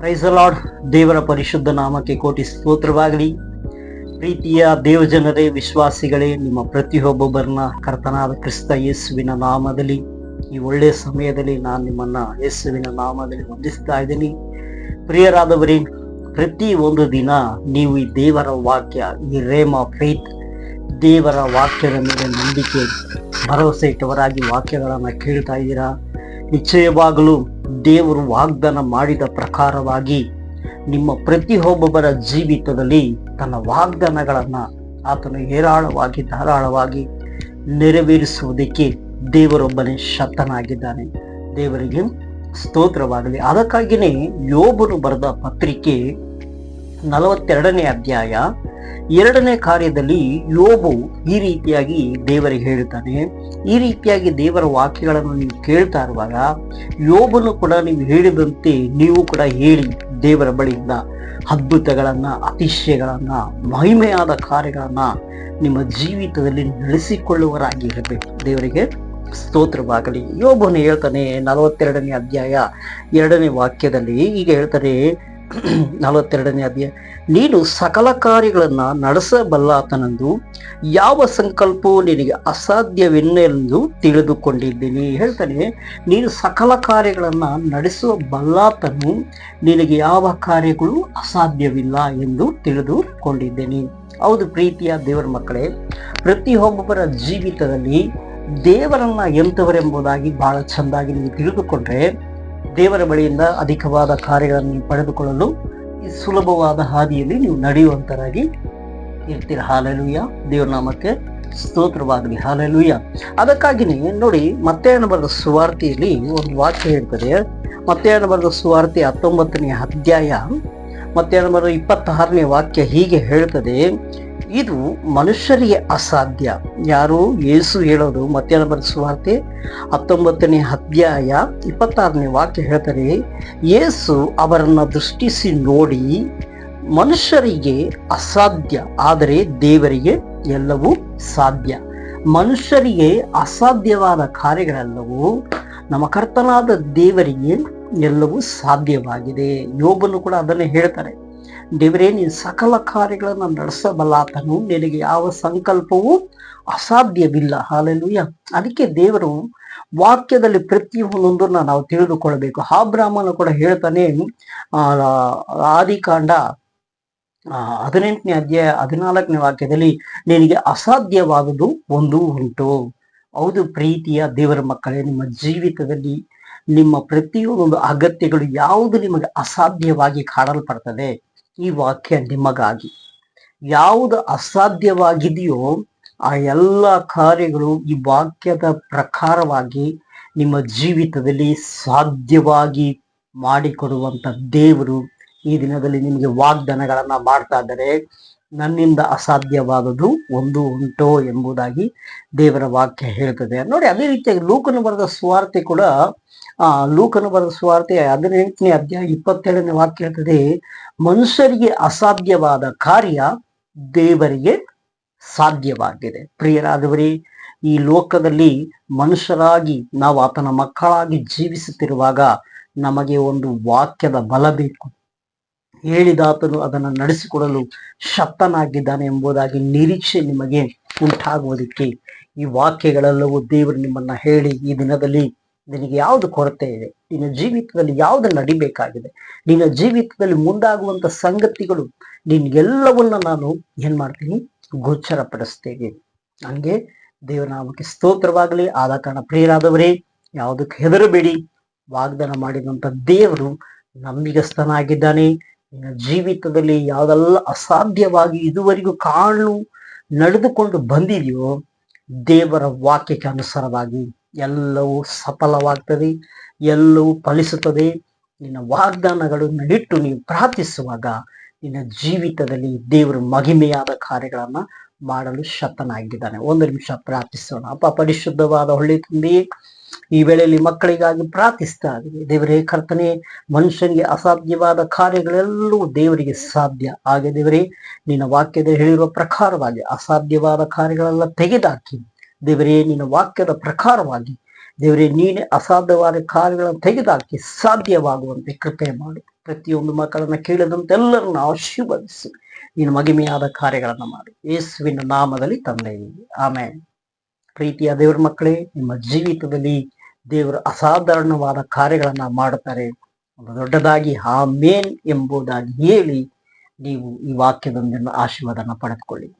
Price lord ದೇವರ ಪರಿಶುದ್ಧ ನಾಮಕ್ಕೆ ಕೋಟಿ ಸ್ತೋತ್ರವಾಗಲಿ. ಪ್ರೀತಿಯ ದೇವಜನರೇ, ವಿಶ್ವಾಸಿಗಳೇ, ನಿಮ್ಮ ಪ್ರತಿಯೊಬ್ಬೊಬ್ಬರನ್ನ ಕರ್ತನಾದ ಕ್ರಿಸ್ತ ಯೇಸುವಿನ ನಾಮದಲ್ಲಿ, ಈ ಒಳ್ಳೆಯ ಸಮಯದಲ್ಲಿ ನಾನು ನಿಮ್ಮನ್ನ ಯೇಸುವಿನ ನಾಮದಲ್ಲಿ ವಂದಿಸ್ತಾ ಇದ್ದೀನಿ. ಪ್ರಿಯರಾದವರೇ, ಪ್ರತಿ ಒಂದು ದಿನ ನೀವು ಈ ದೇವರ ವಾಕ್ಯ, ಈ ರೇಮ ಫೇತ್, ದೇವರ ವಾಕ್ಯದ ಮೇಲೆ ನಂಬಿಕೆ, ಭರವಸೆ ಇಟ್ಟವರಾಗಿ ವಾಕ್ಯಗಳನ್ನು ಕೇಳ್ತಾ ಇದ್ದೀರಾ? ನಿಶ್ಚಯವಾಗಲೂ ದೇವರು ವಾಗ್ದಾನ ಮಾಡಿದ ಪ್ರಕಾರವಾಗಿ ನಿಮ್ಮ ಪ್ರತಿಯೊಬ್ಬೊಬ್ಬರ ಜೀವಿತದಲ್ಲಿ ತನ್ನ ವಾಗ್ದಾನಗಳನ್ನು ಆತನು ಹೇರಾಳವಾಗಿ, ಧಾರಾಳವಾಗಿ ನೆರವೇರಿಸುವುದಕ್ಕೆ ದೇವರೊಬ್ಬನೇ ಶತನಾಗಿದ್ದಾನೆ. ದೇವರಿಗೆ ಸ್ತೋತ್ರವಾಗಲಿ. ಅದಕ್ಕಾಗಿಯೇ ಯೋಬನು ಬರೆದ ಪತ್ರಿಕೆ ನಲವತ್ತೆರಡನೇ ಅಧ್ಯಾಯ ಎರಡನೇ ಕಾರ್ಯದಲ್ಲಿ ಯೋಬು ಈ ರೀತಿಯಾಗಿ ದೇವರಿಗೆ ಹೇಳುತ್ತಾನೆ. ಈ ರೀತಿಯಾಗಿ ದೇವರ ವಾಕ್ಯಗಳನ್ನು ನೀವು ಕೇಳ್ತಾ ಇರುವಾಗ ಯೋಬನು ಕೂಡ ನೀವು ಹೇಳಿದಂತೆ ನೀವು ಕೂಡ ಹೇಳಿ ದೇವರ ಬಳಿಯಿಂದ ಅದ್ಭುತಗಳನ್ನ, ಅತಿಶಯಗಳನ್ನ, ಮಹಿಮೆಯಾದ ಕಾರ್ಯಗಳನ್ನ ನಿಮ್ಮ ಜೀವಿತದಲ್ಲಿ ನಡೆಸಿಕೊಳ್ಳುವರಾಗಿ ಇರಬೇಕು. ದೇವರಿಗೆ ಸ್ತೋತ್ರವಾಗಲಿ. ಯೋಬನು ಹೇಳ್ತಾನೆ ನಲವತ್ತೆರಡನೇ ಅಧ್ಯಾಯ ಎರಡನೇ ವಾಕ್ಯದಲ್ಲಿ ಈಗ ಹೇಳ್ತಾನೆ ನಲವತ್ತೆರಡನೇ ಅಧ್ಯಾಯ. ನೀನು ಸಕಲ ಕಾರ್ಯಗಳನ್ನು ನಡೆಸಬಲ್ಲಾತನೆಂದು ಯಾವ ಸಂಕಲ್ಪವು ನಿನಗೆ ಅಸಾಧ್ಯವೆನ್ನೆಂದು ತಿಳಿದುಕೊಂಡಿದ್ದೀನಿ. ಹೇಳ್ತಾನೆ, ನೀನು ಸಕಲ ಕಾರ್ಯಗಳನ್ನು ನಡೆಸುವ ಬಲ್ಲಾತನು ನಿನಗೆ ಯಾವ ಕಾರ್ಯಗಳು ಅಸಾಧ್ಯವಿಲ್ಲ ಎಂದು ತಿಳಿದುಕೊಂಡಿದ್ದೇನೆ. ಹೌದು ಪ್ರೀತಿಯ ದೇವರ ಮಕ್ಕಳೇ, ಪ್ರತಿಯೊಬ್ಬರ ಜೀವಿತದಲ್ಲಿ ದೇವರನ್ನ ಎಂಥವರೆಂಬುದಾಗಿ ಬಹಳ ಚೆಂದಾಗಿ ನೀವು ತಿಳಿದುಕೊಂಡ್ರೆ ದೇವರ ಬಳಿಯಿಂದ ಅಧಿಕವಾದ ಕಾರ್ಯಗಳನ್ನು ಪಡೆದುಕೊಳ್ಳಲು ಸುಲಭವಾದ ಹಾದಿಯಲ್ಲಿ ನೀವು ನಡೆಯುವಂತರಾಗಿ ಇರ್ತೀರ ಹಾಲೆಲುಯ್ಯ ದೇವರ ನಾಮಕ್ಕೆ ಸ್ತೋತ್ರವಾಗಲಿ. ಹಾಲೆಲುಯ್ಯ ಅದಕ್ಕಾಗಿನೇ ನೋಡಿ ಮತ್ತೆ ಬರೆದ ಸುವಾರ್ತೆಯಲ್ಲಿ ಒಂದು ವಾಕ್ಯ ಹೇಳ್ತದೆ. ಮತ್ತೆ ಬರೆದ ಸುವಾರ್ತೆ ಹತ್ತೊಂಬತ್ತನೇ ಅಧ್ಯಾಯ ಮತ್ತೆ ಬರೆದ ಇಪ್ಪತ್ತಾರನೇ ವಾಕ್ಯ ಹೀಗೆ ಹೇಳ್ತದೆ. ಇದು ಮನುಷ್ಯರಿಗೆ ಅಸಾಧ್ಯ. ಯಾರು? ಯೇಸು ಹೇಳೋದು ಮಧ್ಯಾಹ್ನ ಬರೆಸುವಾರ್ತೆ ಹತ್ತೊಂಬತ್ತನೇ ಅಧ್ಯಾಯ ಇಪ್ಪತ್ತಾರನೇ ವಾಕ್ಯ ಹೇಳ್ತಾರೆ, ಯೇಸು ಅವರನ್ನು ದೃಷ್ಟಿಸಿ ನೋಡಿ ಮನುಷ್ಯರಿಗೆ ಅಸಾಧ್ಯ, ಆದರೆ ದೇವರಿಗೆ ಎಲ್ಲವೂ ಸಾಧ್ಯ. ಮನುಷ್ಯರಿಗೆ ಅಸಾಧ್ಯವಾದ ಕಾರ್ಯಗಳೆಲ್ಲವೂ ನಮ್ಮ ಕರ್ತನಾದ ದೇವರಿಗೆ ಎಲ್ಲವೂ ಸಾಧ್ಯವಾಗಿದೆ. ಯೋಬನು ಕೂಡ ಅದನ್ನೇ ಹೇಳ್ತಾರೆ. ದೇವರೇ, ನೀನು ಸಕಲ ಕಾರ್ಯಗಳನ್ನು ನಡೆಸಬಲ್ಲಾತನು ನಿನಗೆ ಯಾವ ಸಂಕಲ್ಪವೂ ಅಸಾಧ್ಯವಿಲ್ಲ. ಹಾಲೆಲುಯ್ಯ ಅದಕ್ಕೆ ದೇವರು ವಾಕ್ಯದಲ್ಲಿ ಪ್ರತಿಯೊಂದೊಂದನ್ನ ನಾವು ತಿಳಿದುಕೊಳ್ಬೇಕು ಆ ಬ್ರಾಹ್ಮಣ ಕೂಡ ಹೇಳ್ತಾನೆ, ಆ, ಆದಿಕಾಂಡ ಹದಿನೆಂಟನೇ ಅಧ್ಯಾಯ ಹದಿನಾಲ್ಕನೇ ವಾಕ್ಯದಲ್ಲಿ ನಿನಗೆ ಅಸಾಧ್ಯವಾದುದು ಒಂದು ಉಂಟು. ಹೌದು ಪ್ರೀತಿಯ ದೇವರ ಮಕ್ಕಳೇ, ನಿಮ್ಮ ಜೀವಿತದಲ್ಲಿ ನಿಮ್ಮ ಪ್ರತಿಯೊಂದೊಂದು ಅಗತ್ಯಗಳು ಯಾವುದು ನಿಮಗೆ ಅಸಾಧ್ಯವಾಗಿ ಕಾಡಲ್ಪಡ್ತದೆ ಈ ವಾಕ್ಯ ನಿಮಗಾಗಿ. ಯಾವುದು ಅಸಾಧ್ಯವಾಗಿದೆಯೋ ಆ ಎಲ್ಲ ಕಾರ್ಯಗಳು ಈ ವಾಕ್ಯದ ಪ್ರಕಾರವಾಗಿ ನಿಮ್ಮ ಜೀವಿತದಲ್ಲಿ ಸಾಧ್ಯವಾಗಿ ಮಾಡಿಕೊಡುವಂತ ದೇವರು ಈ ದಿನದಲ್ಲಿ ನಿಮಗೆ ವಾಗ್ದಾನಗಳನ್ನ ಮಾಡ್ತಾ ಇದ್ದಾರೆ. ನನ್ನಿಂದ ಅಸಾಧ್ಯವಾದದ್ದು ಒಂದು ಉಂಟೋ ಎಂಬುದಾಗಿ ದೇವರ ವಾಕ್ಯ ಹೇಳ್ತದೆ. ನೋಡಿ, ಅದೇ ರೀತಿಯಾಗಿ ಲೂಕನು ಬರೆದ ಸ್ವಾರ್ಥಿ ಕೂಡ, ಆ, ಲೂಕನು ಬರೆದ ಸ್ವಾರ್ಥಿ ಹದಿನೆಂಟನೇ ಅಧ್ಯಾಯ ಇಪ್ಪತ್ತೇಳನೇ ವಾಕ್ಯ ಹೇಳ್ತದೆ, ಮನುಷ್ಯರಿಗೆ ಅಸಾಧ್ಯವಾದ ಕಾರ್ಯ ದೇವರಿಗೆ ಸಾಧ್ಯವಾಗಿದೆ. ಪ್ರಿಯರಾದವರೇ, ಈ ಲೋಕದಲ್ಲಿ ಮನುಷ್ಯರಾಗಿ ನಾವು ಆತನ ಮಕ್ಕಳಾಗಿ ಜೀವಿಸುತ್ತಿರುವಾಗ ನಮಗೆ ಒಂದು ವಾಕ್ಯದ ಬಲ ಬೇಕು. ಹೇಳಿದಾತನು ಅದನ್ನು ನಡೆಸಿಕೊಡಲು ಶಕ್ತನಾಗಿದ್ದಾನೆ ಎಂಬುದಾಗಿ ನಿರೀಕ್ಷೆ ನಿಮಗೆ ಉಂಟಾಗುವುದಕ್ಕೆ. ಈ ವಾಕ್ಯಗಳೆಲ್ಲವೂ ದೇವರು ನಿಮ್ಮನ್ನ ಹೇಳಿ ಈ ದಿನದಲ್ಲಿ ನಿನಗೆ ಯಾವುದು ಕೊರತೆ ಇದೆ? ನಿನ್ನ ಜೀವಿತದಲ್ಲಿ ಯಾವುದು ನಡಿಬೇಕಾಗಿದೆ? ನಿನ್ನ ಜೀವಿತದಲ್ಲಿ ಮುಂದಾಗುವಂತ ಸಂಗತಿಗಳು, ನಿನ್ಗೆಲ್ಲವನ್ನ ನಾನು ಏನ್ ಮಾಡ್ತೀನಿ? ಗೋಚರಪಡಿಸ್ತೇನೆ. ಹಂಗೆ ದೇವನಾಮಕ್ಕೆ ಸ್ತೋತ್ರವಾಗಲಿ. ಆದ ಕಾರಣ ಪ್ರಿಯರಾದವರೇ, ಯಾವುದಕ್ಕೆ ಹೆದರಬೇಡಿ. ವಾಗ್ದಾನ ಮಾಡಿದಂತ ದೇವರು ನಂಬಿಗಸ್ತನಾಗಿದ್ದಾನೆ. ಜೀವಿತದಲ್ಲಿ ಯಾವುದೆಲ್ಲ ಅಸಾಧ್ಯವಾಗಿ ಇದುವರೆಗೂ ಕಾಣಲು ನಡೆದುಕೊಂಡು ಬಂದಿದೆಯೋ ದೇವರ ವಾಕ್ಯಕ್ಕೆ ಅನುಸಾರವಾಗಿ ಎಲ್ಲವೂ ಸಫಲವಾಗ್ತದೆ, ಎಲ್ಲವೂ ಫಲಿಸುತ್ತದೆ. ನಿನ್ನ ವಾಗ್ದಾನಗಳನ್ನು ಇಟ್ಟು ನೀವು ಪ್ರಾರ್ಥಿಸುವಾಗ ನಿನ್ನ ಜೀವಿತದಲ್ಲಿ ದೇವರು ಮಹಿಮೆಯಾದ ಕಾರ್ಯಗಳನ್ನ ಮಾಡಲು ಶತನಾಗಿದ್ದಾನೆ. ಒಂದು ನಿಮಿಷ ಪ್ರಾರ್ಥಿಸೋಣ. ಅಪ್ಪ, ಪರಿಶುದ್ಧವಾದ ಹೊಳೆ ತುಂಬಿ ಈ ವೇಳೆಯಲ್ಲಿ ಮಕ್ಕಳಿಗಾಗಿ ಪ್ರಾರ್ಥಿಸ್ತಾ ಇದ್ದೀವಿ ದೇವರೇ, ಕರ್ತನೆ, ಮನುಷ್ಯನಿಗೆ ಅಸಾಧ್ಯವಾದ ಕಾರ್ಯಗಳೆಲ್ಲವೂ ದೇವರಿಗೆ ಸಾಧ್ಯ. ಹಾಗೆ ದೇವರೇ, ನಿನ್ನ ವಾಕ್ಯದ ಹೇಳಿರುವ ಪ್ರಕಾರವಾಗಿ ಅಸಾಧ್ಯವಾದ ಕಾರ್ಯಗಳೆಲ್ಲ ತೆಗೆದಾಕಿ. ದೇವರೇ, ನಿನ್ನ ವಾಕ್ಯದ ಪ್ರಕಾರವಾಗಿ ದೇವರೇ, ನೀನೇ ಅಸಾಧ್ಯವಾದ ಕಾರ್ಯಗಳನ್ನು ತೆಗೆದಾಕಿ ಸಾಧ್ಯವಾಗುವಂತೆ ಕೃಪೆ ಮಾಡಿ. ಪ್ರತಿಯೊಂದು ಮಕ್ಕಳನ್ನ ಕೇಳಿದಂತೆಲ್ಲರನ್ನ ಆಶೀರ್ವದಿಸಿ. ನೀನು ಮಗಿಮೆಯಾದ ಕಾರ್ಯಗಳನ್ನ ಮಾಡಿ. ಯೇಸುವಿನ ನಾಮದಲ್ಲಿ ತಂದೆ ಆಮೇಲೆ ಪ್ರೀತಿಯ ದೇವರ ಮಕ್ಕಳೇ, ನಿಮ್ಮ ಜೀವಿತದಲ್ಲಿ ದೇವರು ಅಸಾಧಾರಣವಾದ ಕಾರ್ಯಗಳನ್ನ ಮಾಡುತ್ತಾರೆ. ಒಂದು ದೊಡ್ಡದಾಗಿ ಆಮೇನ್ ಎಂಬುದಾಗಿ ಹೇಳಿ ನೀವು ಈ ವಾಕ್ಯದೊಂದಿನ ಆಶೀರ್ವಾದನ ಪಡೆದುಕೊಳ್ಳಿ.